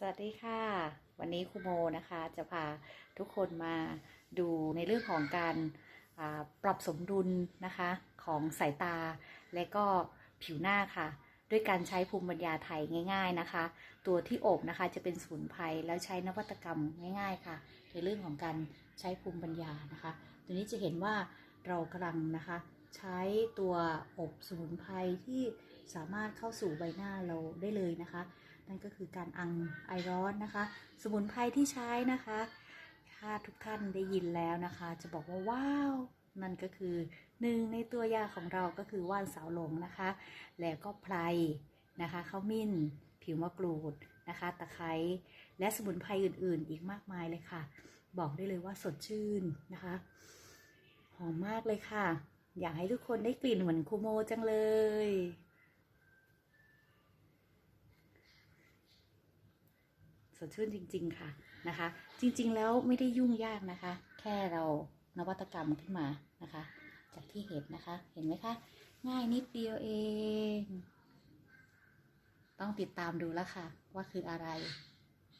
สวัสดีค่ะ วันนี้ครูโมนะคะจะพาทุกคนมาดูในเรื่องของการปรับสมดุลนะคะของสายตาและก็ผิวหน้าค่ะ ด้วยการใช้ภูมิปัญญาไทยง่าย ๆนะคะ ตัวที่อบนะคะจะเป็นสมุนไพรแล้วใช้นวัตกรรมง่าย ๆค่ะ ในเรื่องของการใช้ภูมิปัญญานะคะ ตัวนี้จะเห็นว่าเรากำลังนะคะใช้ตัวอบสมุนไพรที่สามารถเข้าสู่ใบหน้าเราได้เลยนะคะ นั่นก็คือการอังไอร้อนนะคะ สมุนไพรที่ใช้นะคะ ถ้าทุกท่านได้ยินแล้วนะคะ จะบอกว่าว้าวนั่นก็คือหนึ่งในตัวยาของเราก็คือว่านสาวหลงนะคะ แล้วก็ไพรนะคะข้าวมิ้น ผิวมะกรูดนะคะ ตะไคร้และสมุนไพรอื่นๆ อีกมากมายเลยค่ะ บอกได้เลยว่าสดชื่นนะคะหอมมากเลยค่ะ อยากให้ทุกคนได้กลิ่นเหมือนคูโมจังเลย สดชื่นจริง ๆ ค่ะนะคะ จริง ๆ แล้วไม่ได้ยุ่งยากนะคะ แค่เรานวัตกรรมขึ้นมานะคะ จากที่เห็นนะคะเห็นไหมคะ ง่ายนิดเดียวเอง ต้องติดตามดูแล้วค่ะ ว่าคืออะไร